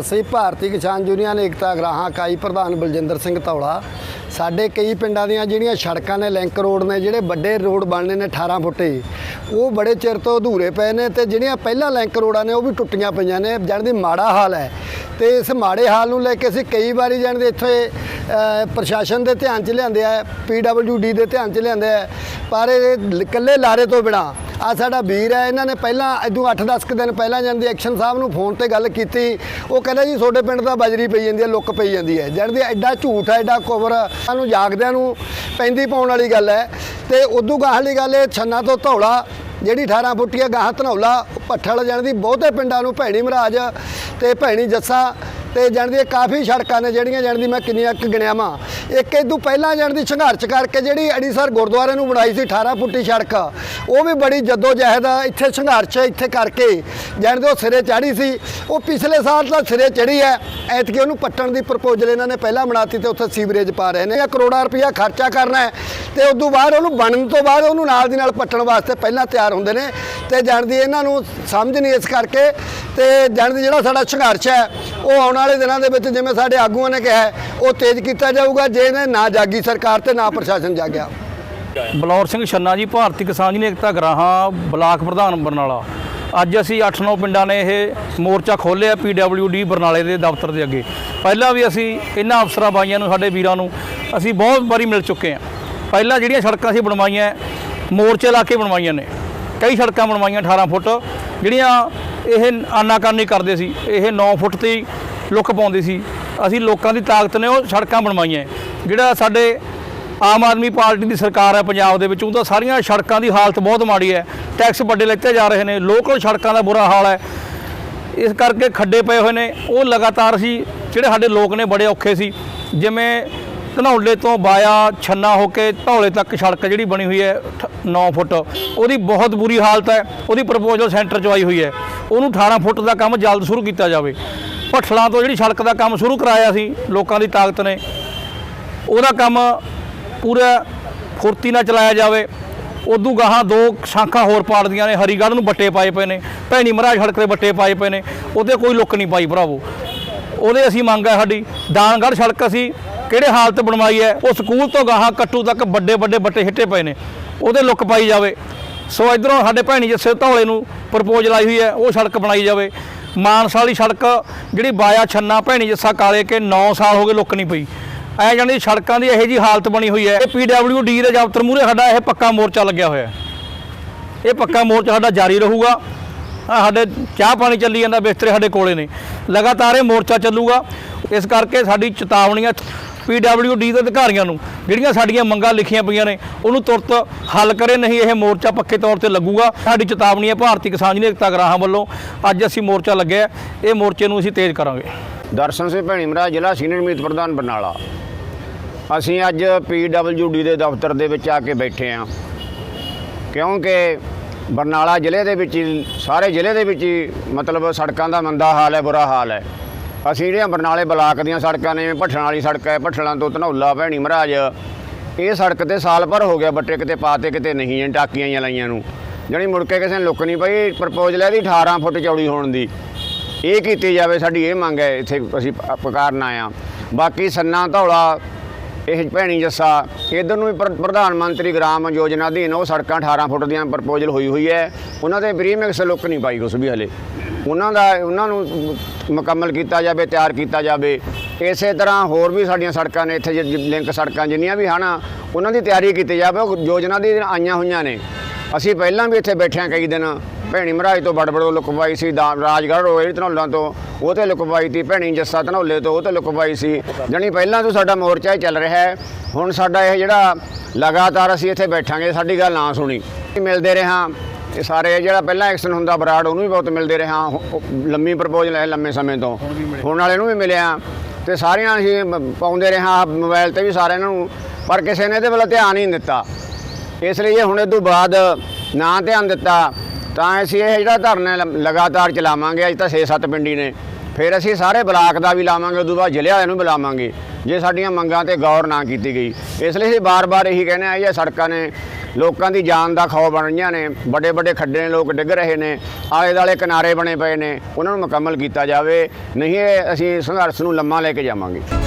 ਅਸੀਂ ਭਾਰਤੀ ਕਿਸਾਨ ਯੂਨੀਅਨ ਏਕਤਾ ਗਰਾਹਾਂ ਇਕਾਈ ਪ੍ਰਧਾਨ ਬਲਜਿੰਦਰ ਸਿੰਘ ਧੌਲਾ। ਸਾਡੇ ਕਈ ਪਿੰਡਾਂ ਦੀਆਂ ਜਿਹੜੀਆਂ ਸੜਕਾਂ ਨੇ, ਲਿੰਕ ਰੋਡ ਨੇ, ਜਿਹੜੇ ਵੱਡੇ ਰੋਡ ਬਣਨੇ ਨੇ 18 ਫੁੱਟੇ, ਉਹ ਬੜੇ ਚਿਰ ਤੋਂ ਅਧੂਰੇ ਪਏ ਨੇ ਤੇ ਜਿਹੜੀਆਂ ਪਹਿਲਾਂ ਲਿੰਕ ਰੋਡਾਂ ਨੇ, ਉਹ ਵੀ ਟੁੱਟੀਆਂ ਪਈਆਂ ਨੇ। ਜਾਣੀ ਦੀ ਮਾੜਾ ਹਾਲ ਹੈ। ਤੇ ਇਸ ਮਾੜੇ ਹਾਲ ਨੂੰ ਲੈ ਕੇ ਅਸੀਂ ਕਈ ਵਾਰੀ ਜਾਣਦੇ ਇੱਥੇ ਪ੍ਰਸ਼ਾਸਨ ਦੇ ਧਿਆਨ 'ਚ ਲਿਆਂਦੇ ਆ ਪੀਡਬਲਯੂਡੀ ਦੇ ਧਿਆਨ 'ਚ ਲਿਆਂਦੇ ਆ, ਪਰ ਇਹ ਇਕੱਲੇ ਲਾਰੇ ਤੋਂ ਬਿਨਾ, ਆ ਸਾਡਾ ਵੀਰ ਹੈ, ਇਹਨਾਂ ਨੇ ਪਹਿਲਾਂ ਇਦੋਂ 8-10 ਕੁ ਦਿਨ ਪਹਿਲਾਂ ਜਾਂਦੇ ਐਕਸ਼ਨ ਸਾਹਿਬ ਨੂੰ ਫੋਨ ਤੇ ਗੱਲ ਕੀਤੀ, ਉਹ ਕਹਿੰਦਾ ਜੀ ਤੁਹਾਡੇ ਪਿੰਡ ਦਾ ਬਜਰੀ ਪਈ ਜਾਂਦੀ ਹੈ, ਲੁੱਕ ਪਈ ਜਾਂਦੀ ਹੈ, ਜਾਣੀ ਐਡਾ ਝੂਠ ਹੈ, ਐਡਾ ਕੋਵਰ ਸਾਨੂੰ ਜਾਗਦਿਆਂ ਨੂੰ ਪੈਂਦੀ ਪਾਉਣ ਵਾਲੀ ਗੱਲ ਹੈ, ਤੇ ਉਦੋਂ ਗਾਹਾਂ ਵਾਲੀ ਗੱਲ ਇਹ ਛੰਨਾ ਤੋਂ ਧੌਲਾ, ਜਿਹੜੀ 18 ਫੁੱਟੀਆ ਗਾਹਾਂ ਧਨੌਲਾ ਪੱਠਲ ਜਾਣ ਦੀ ਬਹੁਤੇ ਪਿੰਡਾਂ ਨੂੰ ਭੈਣੀ ਮਹਾਰਾਜ ਤੇ ਭੈਣੀ ਜੱਸਾ ਤੇ ਜਾਣ ਦੀ ਕਾਫੀ ਸੜਕਾਂ ਨੇ ਜਿਹੜੀਆਂ, ਜਾਣਦੀ ਮੈਂ ਕਿੰਨੀਆਂ ਕੁ ਗਿਣਿਆਵਾਂ ਇੱਕ ਇਦੋਂ ਪਹਿਲਾਂ ਜਾਣ ਦੀ ਸੰਘਰਸ਼ ਕਰਕੇ ਜਿਹੜੀ ਅੜੀਸਰ ਗੁਰਦੁਆਰੇ ਨੂੰ ਬਣਾਈ ਸੀ 18 ਫੁੱਟੀ ਸੜਕ, ਉਹ ਵੀ ਬੜੀ ਜੱਦੋ ਜਹਿਦ ਇੱਥੇ ਸੰਘਰਸ਼ ਇੱਥੇ ਕਰਕੇ। ਜਾਣ ਦੇ ਉਹ ਸਿਰੇ ਚਾੜੀ ਸੀ, ਉਹ ਪਿਛਲੇ ਸਾਲ ਤਾਂ ਸਿਰੇ ਚੜੀ ਹੈ। ਐਤਕੀ ਉਹਨੂੰ ਪੱਟਣ ਦੀ ਪ੍ਰਪੋਜ਼ਲ ਇਹਨਾਂ ਨੇ ਪਹਿਲਾਂ ਬਣਾਤੀ ਤੇ ਉੱਥੇ ਸੀਵਰੇਜ ਪਾ ਰਹੇ ਨੇ। ਇਹ ਕਰੋੜਾਂ ਰੁਪਇਆ ਖਰਚਾ ਕਰਨਾ ਹੈ ਤੇ ਤੋਂ ਬਾਅਦ ਉਹਨੂੰ ਬਣਨ ਤੋਂ ਬਾਅਦ ਉਹਨੂੰ ਨਾਲ ਦੀ ਨਾਲ ਪੱਟਣ ਵਾਸਤੇ ਪਹਿਲਾਂ ਤਿਆਰ ਹੁੰਦੇ ਨੇ ਤੇ ਜਾਣਦੀ ਇਹਨਾਂ ਨੂੰ ਸਮਝ ਨਹੀਂ ਇਸ ਕਰਕੇ ਤੇ ਜਾਣਦੀ ਜਿਹੜਾ ਸਾਡਾ ਸੰਘਰਸ਼ ਹੈ, ਉਹ ਆਉਣ ਵਾਲੇ ਦਿਨਾਂ ਦੇ ਵਿੱਚ ਜਿਵੇਂ ਸਾਡੇ ਆਗੂਆਂ ਨੇ ਕਿਹਾ ਉਹ ਤੇਜ਼ ਕੀਤਾ ਜਾਊਗਾ ਜੇ ਇਹਨੇ ਨਾ ਜਾਗੀ ਸਰਕਾਰ ਤੇ ਨਾ ਪ੍ਰਸ਼ਾਸਨ ਜਾਗਿਆ। ਬਲੌਰ ਸਿੰਘ ਛੰਨਾ ਜੀ, ਭਾਰਤੀ ਕਿਸਾਨ ਯੂਨੀਅਨ ਏਕਤਾ ਗਰਾਹਾਂ, ਬਲਾਕ ਪ੍ਰਧਾਨ ਬਰਨਾਲਾ ਅੱਜ ਅਸੀਂ 8-9 ਪਿੰਡਾਂ ਨੇ ਇਹ ਮੋਰਚਾ ਖੋਲ੍ਹਿਆ ਪੀਡਬਲਯੂਡੀ ਬਰਨਾਲੇ ਦੇ ਦਫ਼ਤਰ ਦੇ ਅੱਗੇ। ਪਹਿਲਾਂ ਵੀ ਅਸੀਂ ਇਹਨਾਂ ਅਫਸਰਾਂ ਬਾਈਆਂ ਨੂੰ, ਸਾਡੇ ਵੀਰਾਂ ਨੂੰ ਅਸੀਂ ਬਹੁਤ ਵਾਰੀ ਮਿਲ ਚੁੱਕੇ ਹਾਂ। ਪਹਿਲਾਂ ਜਿਹੜੀਆਂ ਸੜਕਾਂ ਅਸੀਂ ਬਣਵਾਈਆਂ ਮੋਰਚੇ ਲਾ ਕੇ ਬਣਵਾਈਆਂ ਨੇ। ਕਈ ਸੜਕਾਂ ਬਣਵਾਈਆਂ 18 ਫੁੱਟ, ਜਿਹੜੀਆਂ ਇਹ ਆਨਾਕਾਨੀ ਕਰਦੇ ਸੀ, ਇਹ 9 ਫੁੱਟ ਤੇ ਲੁੱਕ ਪਾਉਂਦੇ ਸੀ। ਅਸੀਂ ਲੋਕਾਂ ਦੀ ਤਾਕਤ ਨੇ ਉਹ ਸੜਕਾਂ ਬਣਵਾਈਆਂ ਜਿਹੜਾ ਸਾਡੇ ਆਮ ਆਦਮੀ ਪਾਰਟੀ ਦੀ ਸਰਕਾਰ ਹੈ ਪੰਜਾਬ ਦੇ ਵਿੱਚ। ਉਹਦਾ ਸਾਰੀਆਂ ਸੜਕਾਂ ਦੀ ਹਾਲਤ ਬਹੁਤ ਮਾੜੀ ਹੈ। ਟੈਕਸ ਵੱਡੇ ਲੈਤੇ ਜਾ ਰਹੇ ਨੇ। ਲੋਕਲ ਸੜਕਾਂ ਦਾ ਬੁਰਾ ਹਾਲ ਹੈ। ਇਸ ਕਰਕੇ ਖੱਡੇ ਪਏ ਹੋਏ ਨੇ। ਉਹ ਲਗਾਤਾਰ ਸੀ, ਜਿਹੜੇ ਸਾਡੇ ਲੋਕ ਨੇ ਬੜੇ ਔਖੇ ਸੀ। ਜਿਵੇਂ ਧਨੌਲੇ ਤੋਂ ਬਾਇਆ, ਛੰਨਾ ਹੋ ਕੇ ਧੌਲੇ ਤੱਕ ਸੜਕ ਜਿਹੜੀ ਬਣੀ ਹੋਈ ਹੈ 9 ਫੁੱਟ। ਉਹਦੀ ਬਹੁਤ ਬੁਰੀ ਹਾਲਤ ਹੈ। ਉਹਦੀ ਪ੍ਰਪੋਜ਼ਲ ਸੈਂਟਰ 'ਚ ਆਈ ਹੋਈ ਹੈ। ਉਹਨੂੰ 18 ਫੁੱਟ ਦਾ ਕੰਮ ਜਲਦ ਸ਼ੁਰੂ ਕੀਤਾ ਜਾਵੇ। ਭੱਠਲਾਂ ਤੋਂ ਜਿਹੜੀ ਸੜਕ ਦਾ ਕੰਮ ਸ਼ੁਰੂ ਕਰਾਇਆ ਸੀ, ਲੋਕਾਂ ਦੀ ਤਾਕਤ ਨੇ। ਉਹਦਾ ਕੰਮ ਪੂਰਾ ਫੁਰਤੀ ਨਾਲ ਚਲਾਇਆ ਜਾਵੇ। ਉਦੋਂ ਗਾਹਾਂ ਦੋ ਸ਼ਾਖਾਂ ਹੋਰ ਪਾੜਦੀਆਂ ਨੇ, ਹਰੀਗੜ੍ਹ ਨੂੰ ਬੱਟੇ ਪਾਏ ਪਏ ਨੇ, ਭੈਣੀ ਮਹਾਰਾਜ ਸੜਕ 'ਤੇ ਬੱਟੇ ਪਾਏ ਪਏ ਨੇ, ਉਹਦੇ ਕੋਈ ਲੁੱਕ ਨਹੀਂ ਪਾਈ ਭਰਾਵੋ। ਉਹਦੇ ਅਸੀਂ ਮੰਗ ਹੈ ਸਾਡੀ, ਦਾਨਗੜ੍ਹ ਸੜਕ ਅਸੀਂ ਕਿਹੜੇ ਹਾਲਤ ਬਣਵਾਈ ਹੈ, ਉਹ ਸਕੂਲ ਤੋਂ ਗਾਹਾਂ ਕੱਟੂ ਤੱਕ ਵੱਡੇ ਵੱਡੇ ਬੱਟੇ ਹਿੱਟੇ ਪਏ ਨੇ, ਉਹਦੇ ਲੁੱਕ ਪਾਈ ਜਾਵੇ। ਸੋ ਇਧਰੋਂ ਸਾਡੇ ਭੈਣੀ ਜੱਸੇ ਧੌਲੇ ਨੂੰ ਪ੍ਰਪੋਜ਼ਲ ਆਈ ਹੋਈ ਹੈ, ਉਹ ਸੜਕ ਬਣਾਈ ਜਾਵੇ। ਮਾਨਸਾ ਵਾਲੀ ਸੜਕ ਜਿਹੜੀ ਬਾਇਆ ਛੰਨਾ ਭੈਣੀ ਜੱਸਾ ਕਾਲੇ ਕੇ 9 ਸਾਲ ਹੋ ਗਏ ਲੁੱਕ ਨਹੀਂ ਪਈ। ਐ ਜਾਣੀ ਸੜਕਾਂ ਦੀ ਇਹੋ ਜੀ ਹਾਲਤ ਬਣੀ ਹੋਈ ਹੈ। ਇਹ ਪੀਡਬਲਯੂਡੀ ਦੇ ਦਫ਼ਤਰ ਮੂਹਰੇ ਸਾਡਾ ਇਹ ਪੱਕਾ ਮੋਰਚਾ ਲੱਗਿਆ ਹੋਇਆ ਹੈ। ਇਹ ਪੱਕਾ ਮੋਰਚਾ ਸਾਡਾ ਜਾਰੀ ਰਹੂਗਾ। ਸਾਡੇ ਚਾਹ ਪਾਣੀ ਚੱਲੀ ਜਾਂਦਾ, ਬਿਸਤਰੇ ਸਾਡੇ ਕੋਲੇ ਨੇ। ਲਗਾਤਾਰ ਇਹ ਮੋਰਚਾ ਚੱਲੂਗਾ। ਇਸ ਕਰਕੇ ਸਾਡੀ ਚੇਤਾਵਨੀਆਂ ਪੀਡਬਲਯੂਡੀ ਦੇ ਅਧਿਕਾਰੀਆਂ ਨੂੰ, ਜਿਹੜੀਆਂ ਸਾਡੀਆਂ ਮੰਗਾਂ ਲਿਖੀਆਂ ਪਈਆਂ ਨੇ, ਉਹਨੂੰ ਤੁਰਤ ਹੱਲ ਕਰੇ, ਨਹੀਂ ਇਹ ਮੋਰਚਾ ਪੱਕੇ ਤੌਰ ਤੇ ਲੱਗੂਗਾ। ਸਾਡੀ ਚੇਤਾਵਨੀ ਹੈ ਭਾਰਤੀ ਕਿਸਾਨ ਯੂਨੀਅਨ ਏਕਤਾ ਗਰਾਹਾਂ ਵੱਲੋਂ ਅੱਜ ਅਸੀਂ ਮੋਰਚਾ ਲੱਗਿਆ। ਇਹ ਮੋਰਚੇ ਨੂੰ ਅਸੀਂ ਤੇਜ਼ ਕਰਾਂਗੇ। ਦਰਸ਼ਨ ਸਿੰਘ ਭੈਣੀ ਮਹਾਰਾਜ, ਜ਼ਿਲ੍ਹਾ ਸੀਨੀਅਰ ਮੀਤ ਪ੍ਰਧਾਨ ਬਰਨਾਲਾ। ਅਸੀਂ ਅੱਜ ਪੀਡਬਲਯੂਡੀ ਦੇ ਦਫ਼ਤਰ ਦੇ ਵਿੱਚ ਆ ਕੇ ਬੈਠੇ ਹਾਂ ਕਿਉਂਕਿ ਬਰਨਾਲਾ ਜ਼ਿਲ੍ਹੇ ਦੇ ਵਿੱਚ ਹੀ, ਸਾਰੇ ਜ਼ਿਲ੍ਹੇ ਦੇ ਵਿੱਚ ਹੀ ਮਤਲਬ ਸੜਕਾਂ ਦਾ ਮੰਦਾ ਹਾਲ ਹੈ, ਬੁਰਾ ਹਾਲ ਹੈ। ਅਸੀਂ ਜਿਹੜੀਆਂ ਬਰਨਾਲੇ ਬਲਾਕ ਦੀਆਂ ਸੜਕਾਂ ਨੇ ਭੱਠਣ ਵਾਲੀ ਸੜਕ ਹੈ, ਭੱਠਲਾਂ ਤੋਂ ਧਨੌਲਾ, ਭੈਣੀ ਮਹਾਰਾਜ, ਇਹ ਸੜਕ ਤੇ ਸਾਲ ਭਰ ਹੋ ਗਿਆ ਬੱਟੇ ਕਿਤੇ ਪਾਤੇ ਕਿਤੇ ਨਹੀਂ ਜਾਂ ਟਾਕੀਆਂ ਜਾਂ ਲਾਈਆਂ ਨੂੰ। ਜਾਣੀ ਮੁੜ ਕੇ ਕਿਸੇ ਨੇ ਲੁੱਕ ਨਹੀਂ ਪਈ, ਪ੍ਰਪੋਜ਼ਲ ਹੈ ਇਹਦੀ 18 ਫੁੱਟ ਚੌੜੀ ਹੋਣ ਦੀ। ਇਹ ਕੀਤੀ ਜਾਵੇ, ਸਾਡੀ ਇਹ ਮੰਗ ਹੈ, ਇੱਥੇ ਅਸੀਂ ਪ- ਪੁਕਾਰਨ ਆਏ ਹਾਂ। ਬਾਕੀ ਸੰਨਾ ਧੌਲਾ, ਇਹ ਭੈਣੀ ਜੱਸਾ, ਇਧਰ ਨੂੰ ਵੀ ਪ੍ਰਧਾਨ ਮੰਤਰੀ ਗ੍ਰਾਮ ਯੋਜਨਾ ਅਧੀਨ, ਉਹ ਸੜਕਾਂ 18 ਫੁੱਟ ਦੀਆਂ ਪ੍ਰਪੋਜ਼ਲ ਹੋਈ ਹੋਈ ਹੈ। ਉਹਨਾਂ ਦੇ ਪ੍ਰੀਮਿਕਸ ਲੁੱਕ ਨਹੀਂ ਪਾਈ ਕੁਛ ਵੀ ਹਲੇ। ਉਹਨਾਂ ਦਾ, ਉਹਨਾਂ ਨੂੰ ਮੁਕੰਮਲ ਕੀਤਾ ਜਾਵੇ, ਤਿਆਰ ਕੀਤਾ ਜਾਵੇ। ਇਸੇ ਤਰ੍ਹਾਂ ਹੋਰ ਵੀ ਸਾਡੀਆਂ ਸੜਕਾਂ ਨੇ, ਇੱਥੇ ਜ- ਲਿੰਕ ਸੜਕਾਂ ਜਿੰਨੀਆਂ ਵੀ ਹਨ, ਉਹਨਾਂ ਦੀ ਤਿਆਰੀ ਕੀਤੀ ਜਾਵੇ, ਉਹ ਯੋਜਨਾ ਦੀ ਆਈਆਂ ਹੋਈਆਂ ਨੇ। ਅਸੀਂ ਪਹਿਲਾਂ ਵੀ ਇੱਥੇ ਬੈਠੇ ਹਾਂ ਕਈ ਦਿਨ। ਭੈਣੀ ਮਹਾਰਾਜ ਤੋਂ ਬੜਬੜੋ ਲੁਕਵਾਈ ਸੀ, ਦਾ- ਰਾਜਗੜ੍ਹ ਰੋਏ ਧਨੌਲਾਂ ਤੋਂ। ਉਹ ਤੇ ਲੁਕਵਾਈ ਤੀ ਭੈਣੀ ਜੱਸਾ ਧਨੌਲੇ ਤੋਂ, ਉਹ ਤੇ ਲੁਕਵਾਈ ਸੀ। ਜਾਣੀ ਪਹਿਲਾਂ ਤੋਂ ਸਾਡਾ ਮੋਰਚਾ ਹੀ ਚੱਲ ਰਿਹਾ ਹੈ। ਹੁਣ ਸਾਡਾ ਇਹ ਜਿਹੜਾ ਲਗਾਤਾਰ ਅਸੀਂ ਇੱਥੇ ਬੈਠਾਂਗੇ, ਸਾਡੀ ਗੱਲ ਨਾ ਸੁਣੀ। ਮਿਲਦੇ ਰਹਾਂ ਇਹ ਸਾਰੇ ਜਿਹੜਾ ਪਹਿਲਾਂ ਐਕਸ਼ਨ ਹੁੰਦਾ ਬਰਾੜ, ਉਹਨੂੰ ਵੀ ਬਹੁਤ ਮਿਲਦੇ ਰਹਾਂ ਲੰਮੀ ਪ੍ਰਪੋਜ਼ਲ ਹੈ ਲੰਮੇ ਸਮੇਂ ਤੋਂ। ਹੁਣ ਵਾਲੇ ਨੂੰ ਵੀ ਮਿਲਿਆ। ਤੇ ਸਾਰੀਆਂ ਅਸੀਂ ਮ- ਪਾਉਂਦੇ ਰਹਾਂ ਮੋਬਾਈਲ ਤੇ ਵੀ ਸਾਰਿਆਂ ਨੂੰ। ਪਰ ਕਿਸੇ ਨੇ ਇਹਦੇ ਵੱਲ ਧਿਆਨ ਹੀ ਨਹੀਂ ਦਿੱਤਾ। ਇਸ ਲਈ ਇਹ ਹੁਣ ਇਹ ਤੋਂ ਬਾਅਦ ਨਾ ਧਿਆਨ ਦਿੱਤਾ। ਤਾਂ ਅਸੀਂ ਇਹ ਜਿਹੜਾ ਧਰਨਾ ਲਗਾਤਾਰ ਚਲਾਵਾਂਗੇ, ਅੱਜ ਤਾਂ 6-7 ਪਿੰਡੀ ਨੇ। ਫਿਰ ਅਸੀਂ ਸਾਰੇ ਬਲਾਕ ਦਾ ਵੀ ਲਾਵਾਂਗੇ, ਉਦੋਂ ਬਾਅਦ ਜ਼ਿਲ੍ਹੇ ਵਾਲਿਆਂ ਨੂੰ ਵੀ ਲਾਵਾਂਗੇ ਜੇ ਸਾਡੀਆਂ ਮੰਗਾਂ ਤੇ ਗੌਰ ਨਾ ਕੀਤੀ ਗਈ। ਇਸ ਲਈ ਅਸੀਂ ਬਾਰ-ਬਾਰ ਇਹੀ ਕਹਿੰਦੇ ਆ ਇਹ ਸੜਕਾਂ ਨੇ, ਲੋਕਾਂ ਦੀ ਜਾਨ ਦਾ ਖੌਫ ਬਣ ਰਹੀਆਂ ਨੇ ਵੱਡੇ ਵੱਡੇ ਖੱਡੇ ਨੇ, ਲੋਕ ਡਿੱਗ ਰਹੇ ਨੇ, ਆਲੇ ਦਾਲੇ ਕਿਨਾਰੇ ਬਣੇ ਪਏ ਨੇ, ਉਹਨਾਂ ਨੂੰ ਮੁਕੰਮਲ ਕੀਤਾ ਜਾਵੇ, ਨਹੀਂ ਇਹ ਅਸੀਂ ਸੰਘਰਸ਼ ਨੂੰ ਲੰਮਾ ਲੈ ਕੇ ਜਾਵਾਂਗੇ।